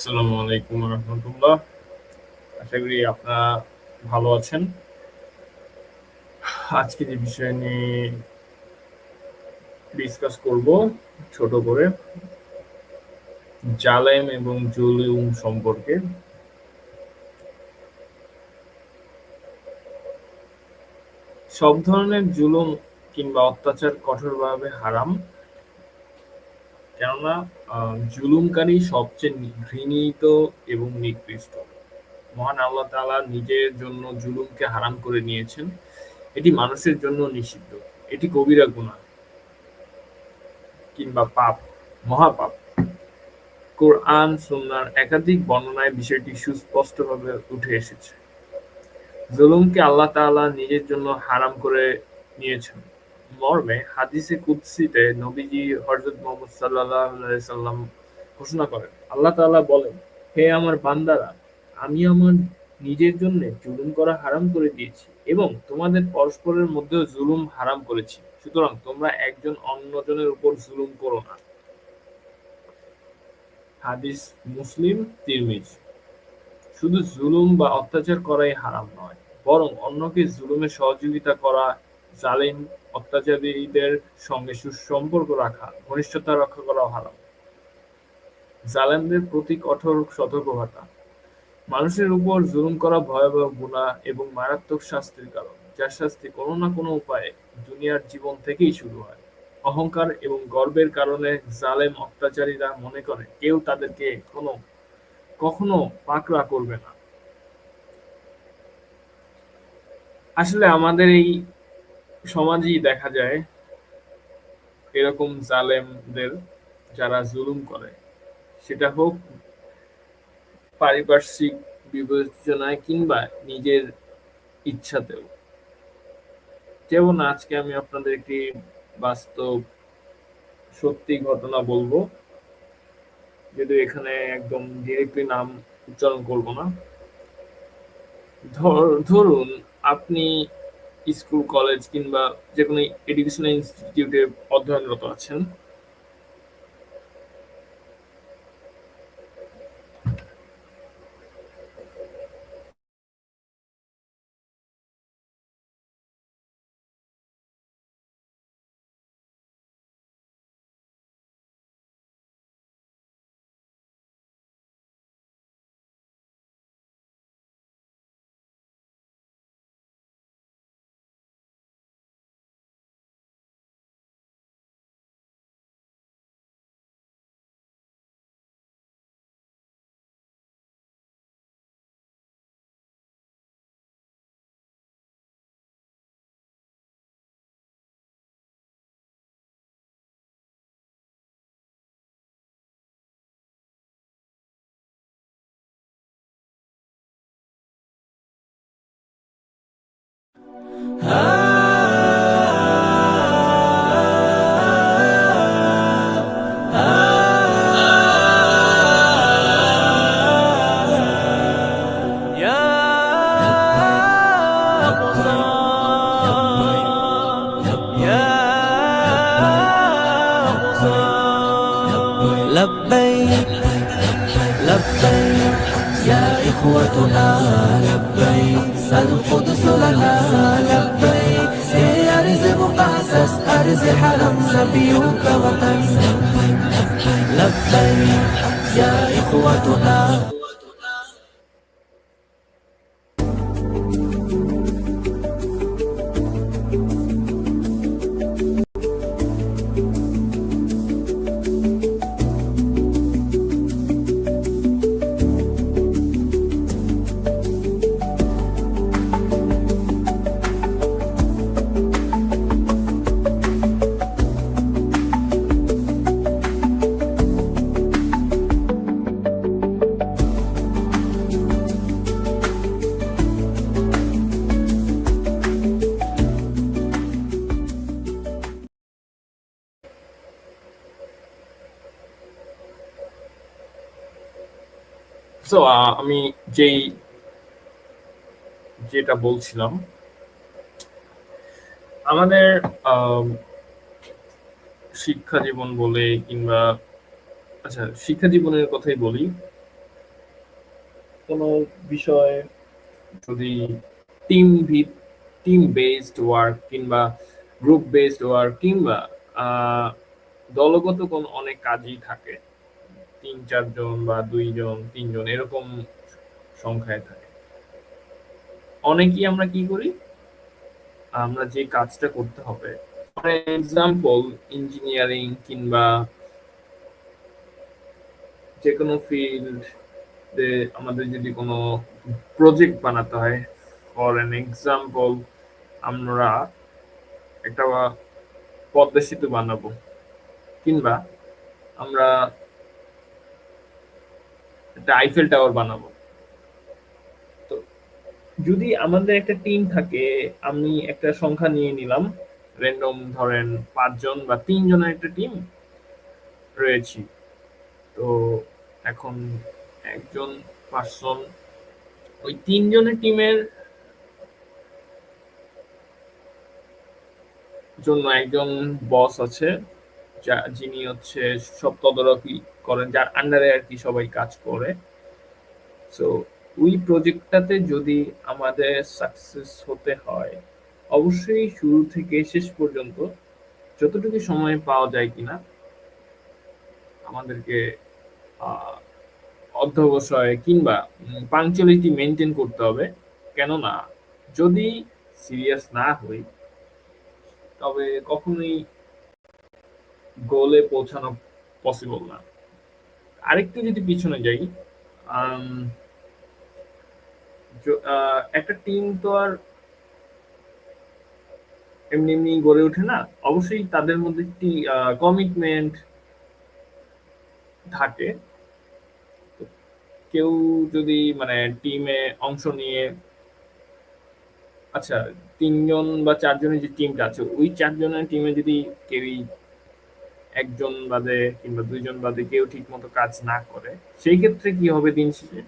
আসসালামু আলাইকুম রহমতুল্লাহ। আশা করি আপনারা ভালো আছেন। আজকে যে বিষয় নিয়ে ডিসকাস করব ছোট করে। জালেম এবং জুলুম সম্পর্কে। সব ধরনের জুলুম কিংবা অত্যাচার কঠোরভাবে হারাম। কেননা জুলুমকারী সবচেয়ে ঘৃণিত এবং নিকৃষ্ট। মহান আল্লাহ তাআলা নিজের জন্য জুলুমকে হারাম করে নিয়েছেন। এটি মানুষের জন্য নিষিদ্ধ। এটি কবিরা গুনাহ কিংবা পাপ, মহাপাপ। কোরআন, সুন্নাহর একাধিক বর্ণনায় বিষয়টি সুস্পষ্টভাবে উঠে এসেছে। জুলুমকে আল্লাহ তাআলা নিজের জন্য হারাম করে নিয়েছেন। মর্মে হাদিসে কুদসিতে নবীজি হযরত মুহাম্মদ সাল্লাল্লাহু আলাইহি সাল্লাম ঘোষণা করেন। আল্লাহ তাআলা বলেন, হে আমার বান্দারা, আমি আমার নিজের জন্য জুলুম করা হারাম করে দিয়েছি এবং তোমাদের পরস্পরের মধ্যেও জুলুম হারাম করেছি। সুতরাং তোমরা একজন অন্যজনের উপর জুলুম করো না। হাদিস মুসলিম, তিরমিজি। শুধু জুলুম বা অত্যাচার করাই হারাম নয়, বরং অন্যকে জুলুমে সহযোগিতা করা জালিম অত্যাচারীদের সঙ্গে সুসম্পর্ক রাখা, ঘনিষ্ঠতা রক্ষা করাও হারাম। জালেমদের প্রতি কঠোর সতর্কবার্তা মানুষের উপর জুলুম করা ভয়াবহ গুনাহ এবং মারাত্মক শাস্তির কারণ যার শাস্তি কোনো না কোনো উপায়ে দুনিয়ার জীবন থেকেই শুরু হয়। অহংকার এবং গর্বের কারণে জালেম অত্যাচারীরা মনে করে, কেউ তাদেরকে কোনো, কখনো পাকড়া করবে না। আসলে আমাদের এই সমাজেই দেখা যায় এরকম জালেমদের যারা জুলুম করে। সেটা হোক পারিপার্শ্বিক বিবেচনায় কিংবা নিজের ইচ্ছাতেও। যেমন আজকে আমি আপনাদের একটি বাস্তব, সত্যি ঘটনা বলব। যদিও এখানে একদম ডিরেক্টলি নাম উচ্চারণ করব না। ধর- ধরুন, আপনি স্কুল কলেজ কিংবা যে কোনো এডুকেশনাল ইনস্টিটিউটে অধ্যয়নরত আছেন। Ah. القدس لنا لبيك. يا أرز مقدس أرز حرم نبيك وطن. لبيك يا إخوتنا. আমি যেই যেটা বলছিলাম আমাদের আম, শিক্ষা জীবন বলে কিংবা আচ্ছা শিক্ষা জীবনের কথাই বলি। কোনো বিষয়ে যদি টিম ভিত টিম বেসড ওয়ার্ক কিংবা গ্রুপ বেসড ওয়ার্ক কিংবা দলগত কোন অনেক কাজই থাকে। তিন চারজন বা দুইজন তিনজন এরকম সংখ্যায় থাকে। অনেকেই আমরা কি করি? আমরা যে কাজটা করতে হবে ফর এক্সাম্পল ইঞ্জিনিয়ারিং কিংবা যে কোনো ফিল্ড আমাদের যদি কোনো প্রজেক্ট বানাতে হয় ফর এন এক্সাম্পল আমরা একটা পদ্মা সেতু বানাবো, কিংবা আমরা একটা আইফেল টাওয়ার বানাবো। তো যদি আমাদের একটা টিম থাকে, আমি একটা সংখ্যা নিয়ে নিলাম। র্যান্ডম ধরেন পাঁচজন বা তিনজনের একটা টিম রয়েছি। তো এখন একজন পার্সন ওই তিনজনের টিমের জন্য একজন বস আছে। যিনি হচ্ছে সব তদারকি করেন, যার আন্ডারে আর কি সবাই কাজ করে। সো ওই প্রজেক্টটাতে যদি আমাদের সাকসেস হতে হয়, অবশ্যই শুরু থেকে শেষ পর্যন্ত যতটুকু সময় পাওয়া যায় কিনা, আমাদেরকে অধ্যবসায় কিংবা পাংচুয়ালিটি মেনটেন করতে হবে। কেননা, যদি সিরিয়াস না হই, তবে কখনোই গোলে পৌঁছানো পসিবল না। আরেকটু যদি পিছনে যাই একটা টিম তো আর এমনি এমনি গড়ে ওঠে না। অবশ্যই তাদের মধ্যে একটি কমিটমেন্ট থাকে। কেউ যদি মানে টিমে অংশ নিয়ে আচ্ছা তিনজন বা চারজনের যে টিমটা আছে, ওই চারজনের টিমে যদি কেউই একজন বাদে কিংবা দুইজন বাদে কেউ ঠিক মতো কাজ না করে, সেই ক্ষেত্রে কি হবে দিন শেষে?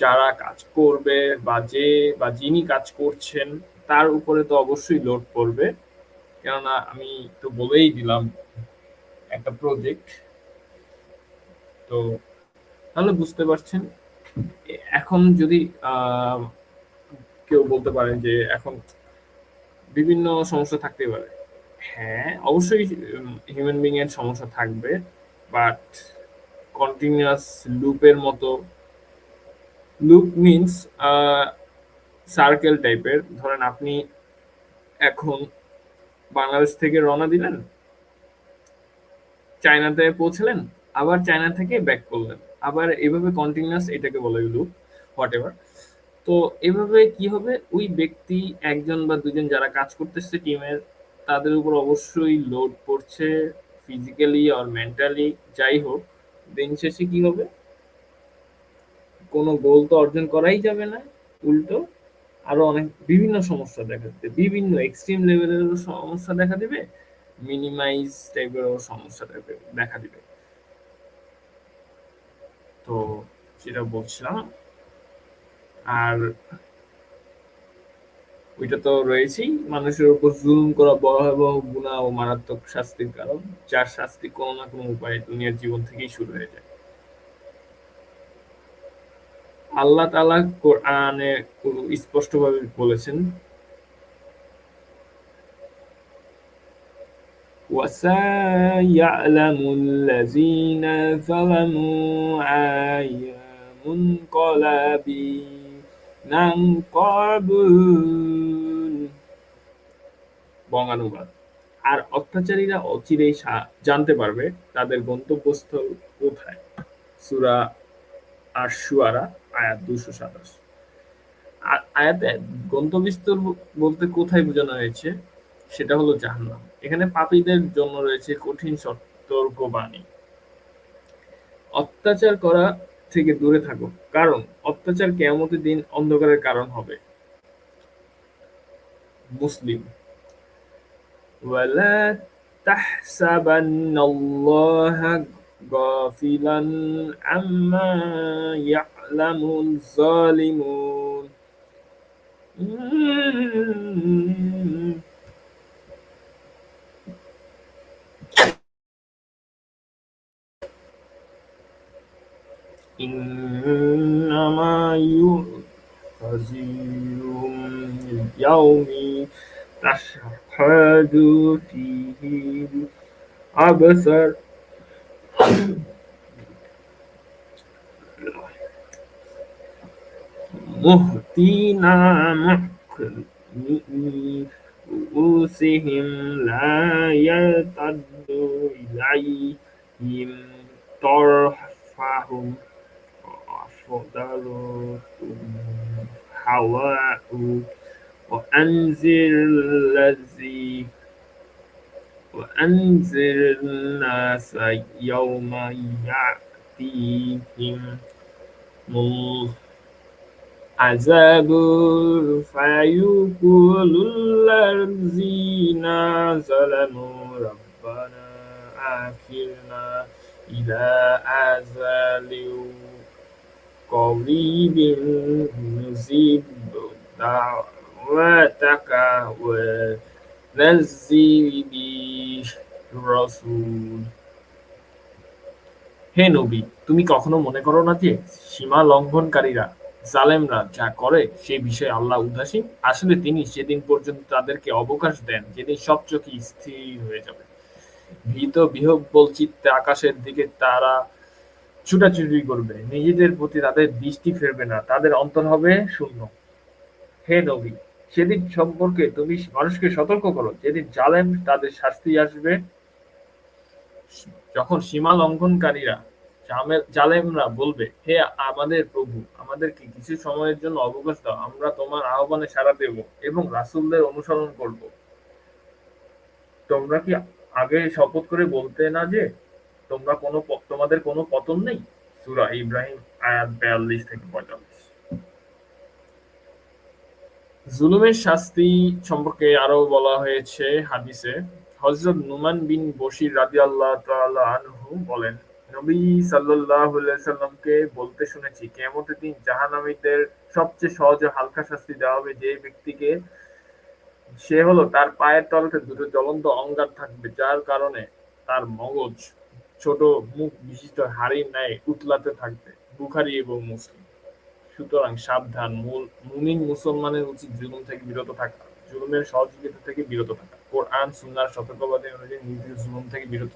যারা কাজ করবে বা যে, বা যিনি কাজ করছেন, তার উপরে তো অবশ্যই লোড পড়বে। কেননা আমি তো বলেই দিলাম একটা প্রজেক্ট তো তাহলে বুঝতে পারছেন? এখন যদি কেউ বলতে পারেন যে এখন বিভিন্ন সমস্যা থাকতে পারে। হ্যাঁ অবশ্যই হিউম্যান বিং এর সমস্যা থাকবে বাট কন্টিনিউয়াস লুপের মতো লুপ মিনস সার্কেল টাইপের ধরেন আপনি এখন বাংলাদেশ থেকে রওনা দিলেন, চায়নাতে পৌঁছলেন, আবার চায়না থেকে ব্যাক করলেন। আবার এভাবে কন্টিনিউয়াস এটাকে বলে লুপ হোয়াট এভার তো এভাবে কি হবে? ওই ব্যক্তি, একজন বা দুজন যারা কাজ করতেছে টিমের তাদের উপর অবশ্যই লোড পড়ছে ফিজিক্যালি আর মেন্টালি যাই হোক, দিন শেষে কি হবে? কোনো গোল তো অর্জন করাই যাবে না, উল্টো আরও অনেক বিভিন্ন সমস্যা দেখা দিবে, বিভিন্ন এক্সট্রিম লেভেলের সমস্যা দেখা দেবে মিনিমাইজ টাইপের সমস্যা দেখা দিবে তো যেটা বলছিলাম। আর ওইটা তো রয়েছেই মানুষের উপর জুলুম করা ভয়াবহ গুণা ও মারাত্মক শাস্তির কারণ যার শাস্তি কোনো না কোনো উপায়ে দুনিয়ার জীবন থেকেই শুরু হয়ে যায় আল্লাহ তাআলা কোরআনে স্পষ্টভাবে বলেছেন وسيعلم الذين ظلموا أي منقلب নাঙ্কবুল বঙ্গানুবাদ আর অত্যাচারীরা অচিরেই জানতে পারবে তাদের গন্তব্যস্থল কোথায়। সুরা আর সুয়ারা আয়াত দুশো সাতাশ। আয়াতে গন্তব্যস্থল বলতে কোথায় বোঝানো হয়েছে সেটা হলো জাহান্নাম। এখানে পাপীদের জন্য রয়েছে কঠিন সতর্কবাণী। অত্যাচার করা থেকে দূরে থাকো কারণ অত্যাচার কেয়ামতের দিন অন্ধকারের কারণ হবে। মুসলিম ولا تحسبن الله غافلا عما يعلم الظالمون. إنما ينتظرهم اليوم تشهد فيه الأبصار مهطينا مقنعي رؤوسهم لا يرتد إليهم طرفهم وأفضلهم هواء وأنذر الذي وأنذر الناس يوم يأتيهم العذاب فيقول الذين ظلموا ربنا أخرنا إلى أجل قريب نجيب دعوتك وننزل بالرسول হে নবী তুমি কখনো মনে করো না যে সীমা লঙ্ঘনকারীরা জালেমরা যা করে সে বিষয়ে আল্লাহ উদাসীন আসলে তিনি সেদিন পর্যন্ত তাদেরকে অবকাশ দেন যেদিন সব চোখই স্থির হয়ে যাবে ভীত বিহব্বল চিত্তে আকাশের দিকে তারা ছুটাছুটি করবে নিজেদের প্রতি তাদের দৃষ্টি ফেরবে না তাদের অন্তর হবে শূন্য হে নবী সেদিন সম্পর্কে তুমি মানুষকে সতর্ক করো। যেদিন জালেম তাদের শাস্তি আসবে। যখন সীমা লঙ্ঘনকারীরা জালেমরা বলবে, হে আমাদের প্রভু, আমাদেরকে কিছু সময়ের জন্য অবকাশ দাও, আমরা তোমার আহ্বানে সাড়া দেব এবং রাসূলদের অনুসরণ করব। তোমরা কি আগে শপথ করে বলতে না যে তোমরা কোনো তোমাদের কোনো পতন নেই? সুরা ইব্রাহিম আয়াত 42 থেকে 45 জুলুমের শাস্তি সম্পর্কে আরও বলা হয়েছে হাদিসে। হযরত নুমান বিন বশির রাদিয়াল্লাহু তাআলা আনহু বলেন, নবী সাল্লামকে বলতে শুনেছি, কিয়ামতের দিন জাহান্নামীদের সবচেয়ে সহজ ও হালকা শাস্তি দেওয়া হবে যে ব্যক্তিকে সে হলো তার পায়ের তলাতে দুটো জ্বলন্ত অঙ্গার থাকবে, যার কারণে তার মগজ ছোট, মুখ বিশিষ্ট, হাড়ির ন্যায় উতলাতে থাকবে। বুখারি এবং মুসলিম। সুতরাং সাবধান, মূল, মুমিন মুসলমানের উচিত জুলুম থেকে বিরত থাকা, জুলুমের সহযোগিতা থেকে বিরত থাকা। কোরআন, সুন্নার সতর্কবাদী অনুযায়ী নিজের জুলুম থেকে বিরত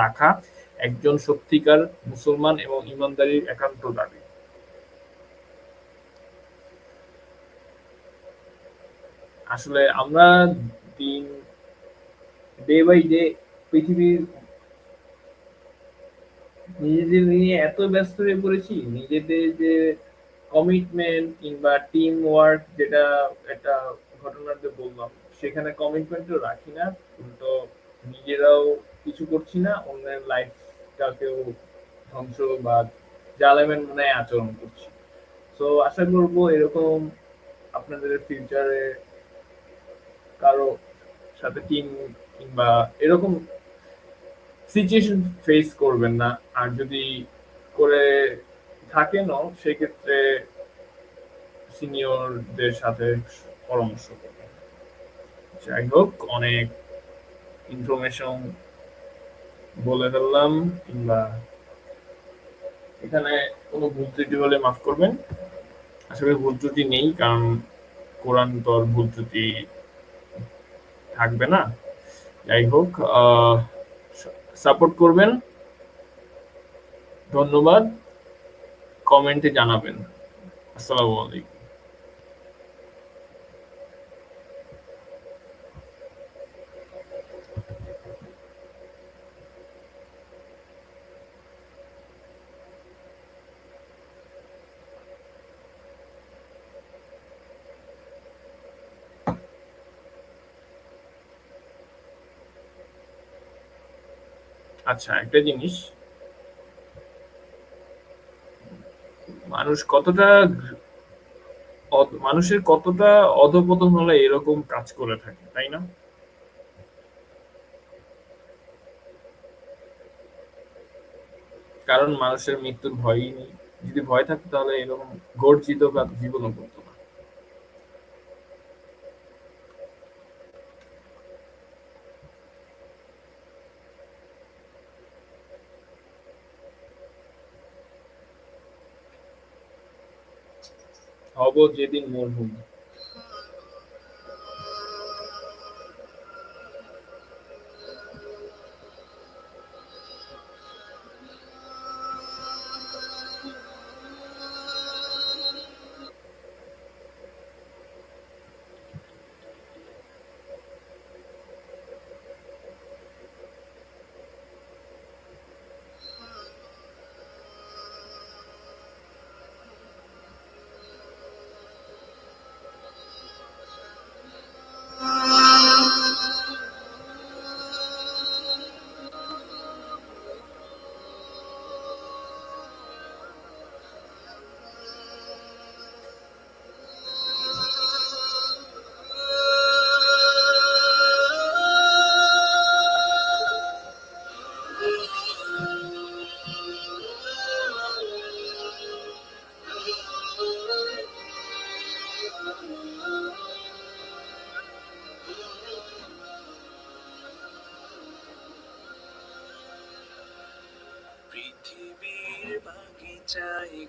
রাখা একজন সত্যিকার মুসলমান এবং ইমানদারির একান্ত দাবি। আসলে আমরা দিন ডে বাই ডে পৃথিবীর নিজেদের নিয়ে এত ব্যস্ত হয়ে পড়েছি, নিজেদের যে কমিটমেন্ট কিংবা টিম ওয়ার্ক যেটা একটা ঘটনার যে বললাম, সেখানে কমিটমেন্টও রাখি না, উল্টো নিজেরাও কিছু করছি না, অন্যের লাইফটাকেও ধ্বংস বা জালেমের মনে আচরণ করছি। তো আশা করব এরকম আপনাদের ফিউচারে কারও সাথে টিম কিংবা এরকম সিচুয়েশন ফেস করবেন না। আর যদি করে থাকেনও সেক্ষেত্রে সিনিয়রদের সাথে পরামর্শ করবেন। যাই হোক, অনেক ইনফরমেশন বলে ফেললাম, কিংবা এখানে কোনো ভুল ত্রুটি হলে মাফ করবেন। আসলে ভুল ত্রুটি নেই, কারণ কোরআন তো আর ভুল ত্রুটি থাকবে না। যাই হোক সাপোর্ট করবেন। ধন্যবাদ। কমেন্টে জানাবেন। আসসালামু আলাইকুম। আচ্ছা একটা জিনিস মানুষ কতটা মানুষের কতটা অধপতন হলে এরকম কাজ করে থাকে, তাই না? কারণ মানুষের মৃত্যুর ভয়ই নেই। যদি ভয় থাকতো তাহলে এরকম গর্জিত বা জীবনও করতো হব যেদিন মরহুম।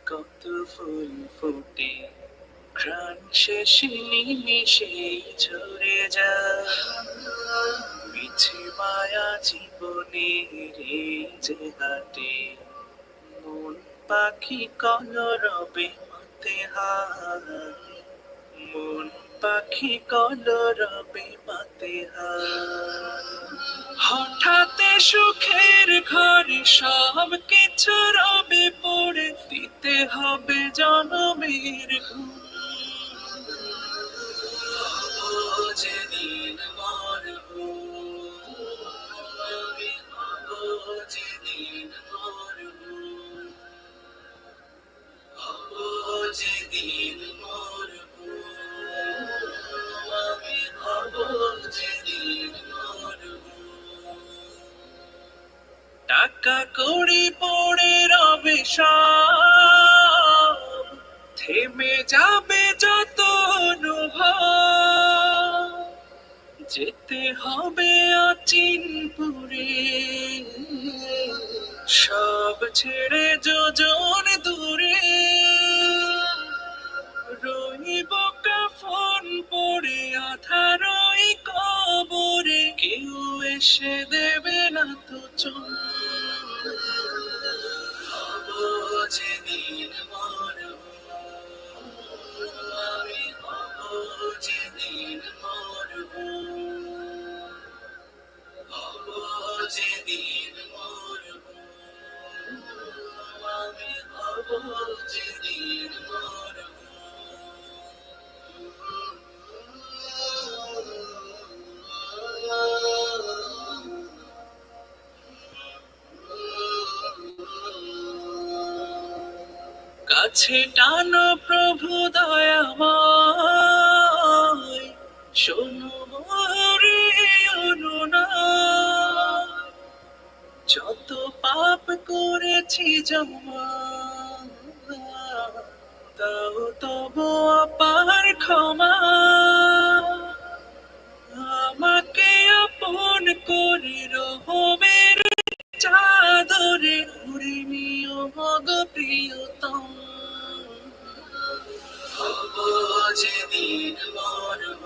কত ফুল ফোটে। ঘ্রাণ শেষে নিমিশেই ঝরে যা। মিছে মায়া জীবনের এই যে হাটে। মন পাখি কলরবে মাতে হায়। মন পাখি কলরবে মাতে হঠাৎ সুখের ঘরে সব কিছু রবে হবে জনমের ঘুম। today. কাছে টানো প্রভু দয়াময়। শোনো মোরে যত পাপ করেছি জমা দাও তবু অপার ক্ষমা। আমাকে আপন করে রহমের চাদরে ঘুরে নিও মগ প্রিয়তম হব যেদিন মরব।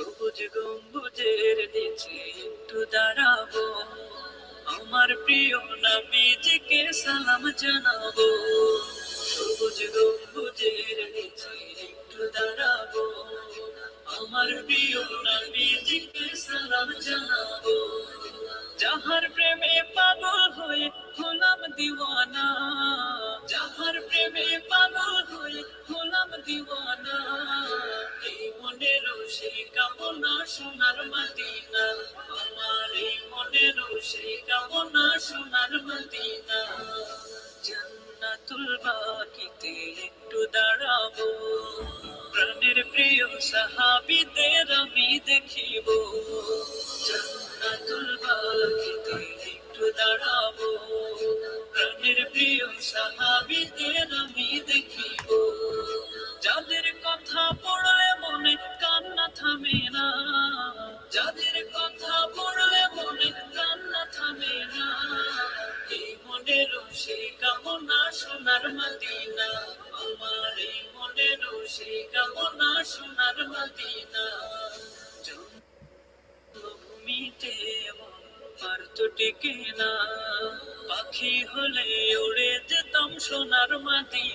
সবুজ গম্বুজের নিচে একটু দাঁড়াবো। আমার প্রিয় নবীজিকে সালাম জানাব। সবুজ গম্বুজের নিচে একটু দাঁড়াবো। আমার প্রিয় নবীজিকে সালাম জানাব। যাহার কামনা সোনার মদিনা আমার এই মনের সেই কামনা সোনার মদিনা জান্নাতুল বাকিতে একটু দাঁড়াবো, প্রাণের প্রিয় সাহাবিদের আমি দেখিব। জান্নাতুল বাকিতে একটু দাঁড়াবো, প্রাণের প্রিয় সাহাবিদের আমি দেখিব। যাদের টিকে না পাখি হলে উড়ে যেতাম সোনার মাটি।